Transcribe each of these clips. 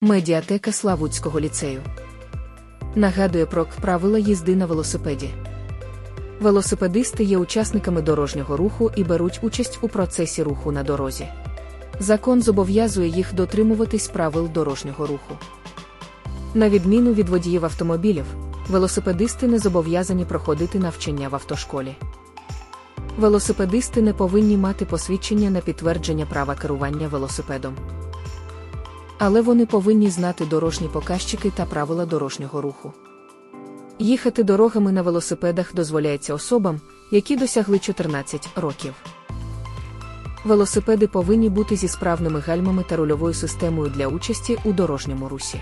Медіатека Славутського ліцею. Нагадує про правила їзди на велосипеді. Велосипедисти є учасниками дорожнього руху і беруть участь у процесі руху на дорозі. Закон зобов'язує їх дотримуватись правил дорожнього руху. На відміну від водіїв автомобілів, велосипедисти не зобов'язані проходити навчання в автошколі. Велосипедисти не повинні мати посвідчення на підтвердження права керування велосипедом. Але вони повинні знати дорожні показчики та правила дорожнього руху. Їхати дорогами на велосипедах дозволяється особам, які досягли 14 років. Велосипеди повинні бути зі справними гальмами та рульовою системою для участі у дорожньому русі.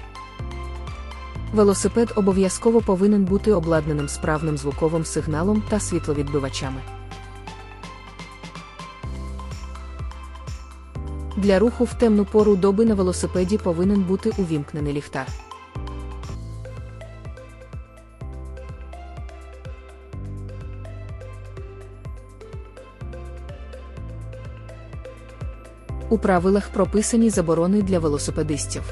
Велосипед обов'язково повинен бути обладнаним справним звуковим сигналом та світловідбивачами. Для руху в темну пору доби на велосипеді повинен бути увімкнений ліхтар. У правилах прописані заборони для велосипедистів.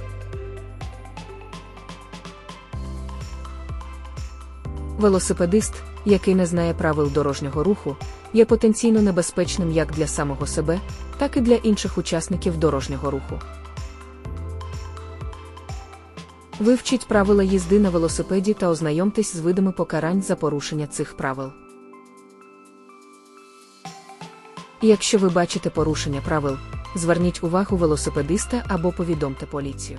Велосипедист, який не знає правил дорожнього руху, є потенційно небезпечним як для самого себе, так і для інших учасників дорожнього руху. Вивчіть правила їзди на велосипеді та ознайомтесь з видами покарань за порушення цих правил. Якщо ви бачите порушення правил, зверніть увагу велосипедиста або повідомте поліцію.